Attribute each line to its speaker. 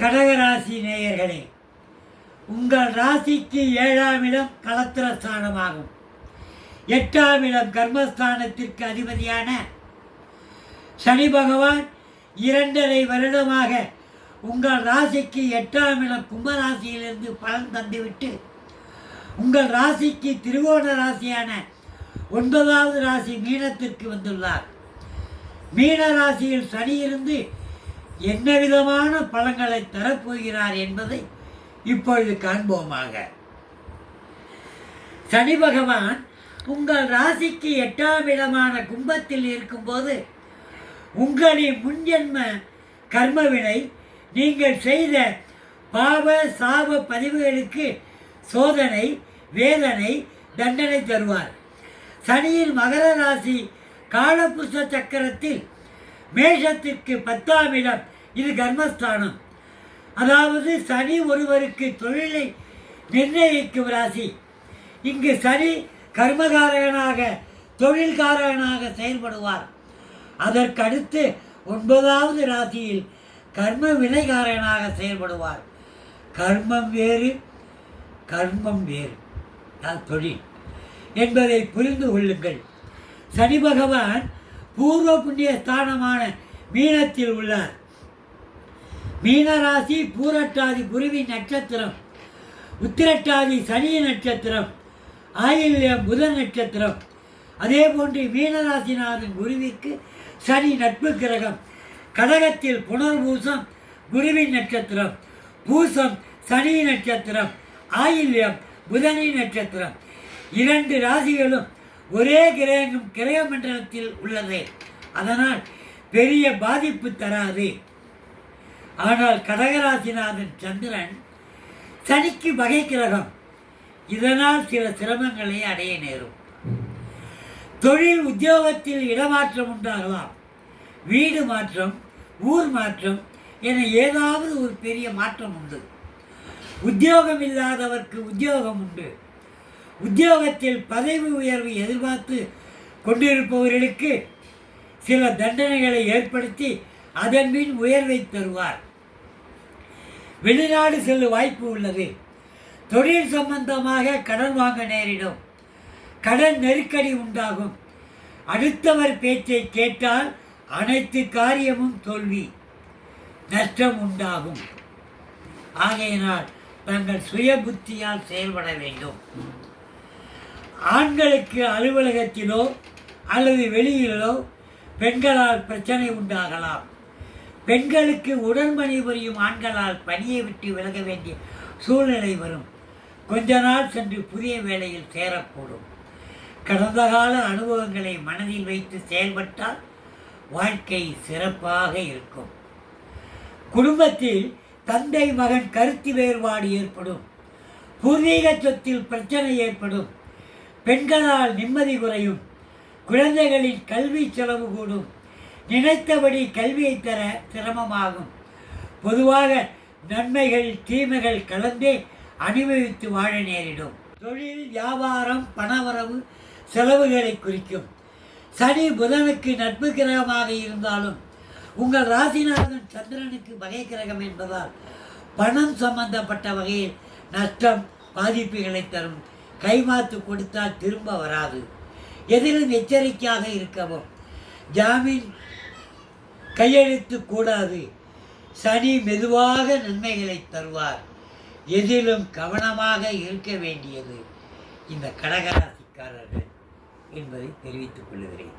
Speaker 1: கடகராசி நேயர்களே உங்கள் ராசிக்கு ஏழாம் இடம் கலத்திர ஸ்தானமாகும் எட்டாம் இடம் கர்மஸ்தானத்திற்கு அதிபதியான சனி பகவான் இரண்டரை வருடமாக உங்கள் ராசிக்கு எட்டாம் இடம் கும்பராசியிலிருந்து பலன் தந்துவிட்டு உங்கள் ராசிக்கு திருவோண ராசியான ஒன்பதாவது ராசி மீனத்திற்கு வந்துள்ளார். மீன ராசியில் சனி இருந்து என்ன விதமான பழங்களை தரப்போகிறார் என்பதை இப்பொழுது காண்போமாக. சனி பகவான் உங்கள் ராசிக்கு எட்டாம் இடமான கும்பத்தில் இருக்கும்போது உங்களின் முன்ஜென்ம கர்மவினை நீங்கள் செய்த பாவ சாப பதிவுகளுக்கு சோதனை வேதனை தண்டனை தருவார். சனியின் மகர ராசி காலபுருஷ சக்கரத்தில் மேஷத்திற்கு பத்தாம் இடம். இது கர்மஸ்தானம். அதாவது சனி ஒருவருக்கு தொழிலை நிர்ணயிக்கும் ராசி. இங்கு சனி கர்மகாரகனாக தொழில்காரகனாக செயல்படுவார். அதற்கடுத்து ஒன்பதாவது ராசியில் கர்ம வினைகாரகனாக செயல்படுவார். கர்மம் வேறு கர்மம் வேறு. தொழில். என்பதை புரிந்து கொள்ளுங்கள். சனி பகவான் பூர்வ புண்ணிய ஸ்தானமான மீனத்தில் உள்ளார். மீனராசி பூரட்டாதி குருவி நட்சத்திரம் உத்திரட்டாதி சனி நட்சத்திரம் ஆயில்யம் புதன் நட்சத்திரம். அதே போன்று மீனராசிநாதன் குருவிக்கு சனி நட்பு கிரகம் கடகத்தில் புனர்பூசம் குருவின் நட்சத்திரம் பூசம் சனி நட்சத்திரம் ஆயில்யம் புதனி நட்சத்திரம். இரண்டு ராசிகளும் ஒரே கிரகம் கிரக மண்டலத்தில் உள்ளது. அதனால் பெரிய பாதிப்பு தராது. ஆனால் கடகராசிநாதன் சந்திரன் சனிக்கு வகை கிரகம். இதனால் சில சிரமங்களை அடைய நேரும். தொழில் உத்தியோகத்தில் இடமாற்றம் உண்டாகலாம். வீடு மாற்றம் ஊர் மாற்றம் என ஏதாவது ஒரு பெரிய மாற்றம் உண்டு. உத்தியோகம் இல்லாதவர்க்கு உத்தியோகம் உண்டு. உத்தியோகத்தில் பதவி உயர்வு எதிர்பார்த்து கொண்டிருப்பவர்களுக்கு சில தண்டனைகளை ஏற்படுத்தி அதன் பின் உயர்வை தருவார். வெளிநாடு செல்லும் வாய்ப்பு உள்ளது. தொழில் சம்பந்தமாக கடன் வாங்க நேரிடும். கடன் நெருக்கடி உண்டாகும். அடுத்தவர் பேச்சை கேட்டால் அனைத்து காரியமும் தோல்வி நஷ்டம் உண்டாகும். ஆகையினால் தங்கள் சுய புத்தியால் செயல்பட வேண்டும். ஆண்களுக்கு அலுவலகத்திலோ அல்லது வெளியிலோ பெண்களால் பிரச்சனை உண்டாகலாம். பெண்களுக்கு உடன் புரியும் ஆண்களால் பணியை விட்டு விலக வேண்டிய சூழ்நிலை வரும். கொஞ்ச நாள் சென்று புதிய வேலையில் சேரக்கூடும். கடந்த கால அனுபவங்களை மனதில் வைத்து செயல்பட்டால் வாழ்க்கை சிறப்பாக இருக்கும். குடும்பத்தில் தந்தை மகன் கருத்து வேறுபாடு ஏற்படும். பூர்வீக சொத்தில் பிரச்சனை ஏற்படும். பெண்களால் நிம்மதி குறையும். குழந்தைகளின் கல்வி செலவு கூடும். நினைத்தபடி கல்வியை தர சிரமமாகும். பொதுவாக நன்மைகள் தீமைகள் கலந்தே அனுபவித்து வாழ நேரிடும். தொழில் வியாபாரம் பணவரவு செலவுகளை குறிக்கும். சனி புதனுக்கு நட்பு கிரகமாக இருந்தாலும் உங்கள் ராசிநாதன் சந்திரனுக்கு வகை கிரகம் என்பதால் பணம் சம்பந்தப்பட்ட வகையில் நஷ்டம் பாதிப்புகளை தரும். கைமாத்து கொடுத்தால் திரும்ப வராது. எதிலும் எச்சரிக்கையாக இருக்கவும் ஜாமீன் கையெழுத்து கூடாது. சனி மெதுவாக நன்மைகளை தருவார். எதிலும் கவனமாக இருக்க வேண்டியது இந்த கடகராசிக்காரர்கள் என்பதை தெரிவித்துக் கொள்கிறேன்.